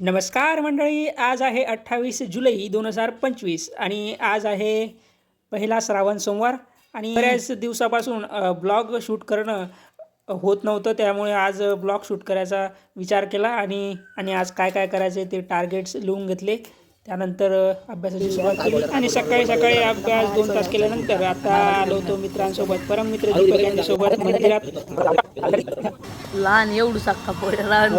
नमस्कार मंडळी आज आहे अठ्ठावीस जुलै दोन हजार पंचवीस आणि आज आहे पहिला श्रावण सोमवार आणि बऱ्याच दिवसापासून ब्लॉग शूट करणं होत नव्हतं त्यामुळे आज ब्लॉग शूट करायचा विचार केला आणि आणि आज काय काय करायचे ते टार्गेट्स लिहून घेतले. त्यानंतर अभ्यासाची सुरुवात केली. आणि सकाळी सकाळी अभ्यास दोन तास केल्यानंतर आता आलो होतो मित्रांसोबत परममित्र दीपक यांच्यासोबत मंदिरात. लहान एवढू लहान.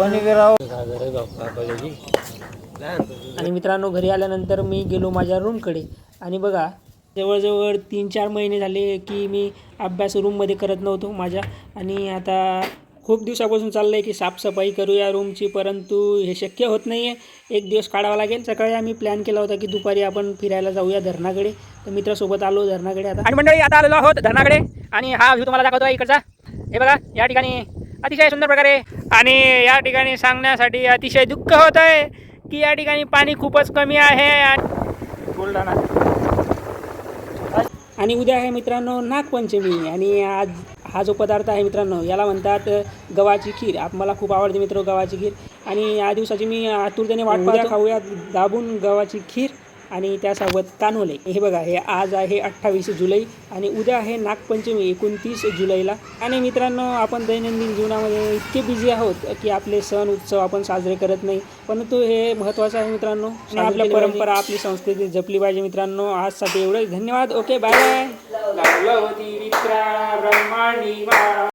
आणि मित्रांनो घरी आल्यानंतर मी गेलो माझ्या रूमकडे. आणि बघा जवळजवळ तीन चार महिने झाले की मी अभ्यास रूममध्ये करत नव्हतो माझ्या. आणि आता खूप दिवसापासून चाललं आहे की साफसफाई करूया रूमची परंतु हे शक्य होत नाही आहे एक दिवस काढावा लागेल. सकाळी आम्ही प्लॅन केला होता की दुपारी आपण फिरायला जाऊया धरणाकडे. तर मित्रासोबत आलो धरणाकडे आता. आणि मंडळी आता आलेलो आहोत धरणाकडे. आणि हा व्ह्यू तुम्हाला दाखवतो इकडचा. हे बघा या ठिकाणी अतिशय सुंदर प्रकारे आणि या ठिकाणी सांगण्यासाठी अतिशय दुःख होत आहे की या ठिकाणी पाणी खूपच कमी आहे. बुलढाणा आणि उद्या आहे मित्रांनो नागपंचमी आणि आज हा जो पदार्थ आहे मित्रांनो याला म्हणतात गव्हाची खीर. आप मला खूप आवडते मित्र गव्हाची खीर. आणि या दिवसाची मी आतुरतेने वाट पाहतो. खाऊया दाबून गव्हाची खीर. आणि त्यासोबत कानोले हे बघा हे आज आहे अठ्ठावीस जुलै आणि उद्या आहे नागपंचमी एकोणतीस जुलैला. आणि मित्रांनो आपण दैनंदिन जीवनामध्ये इतके बिझी आहोत की आपले सण उत्सव आपण साजरे करत नाही. परंतु हे महत्त्वाचं आहे मित्रांनो. आपल्या परंपरा आपली संस्कृती जपली पाहिजे मित्रांनो. आजसाठी एवढंच. धन्यवाद. Okay bye bye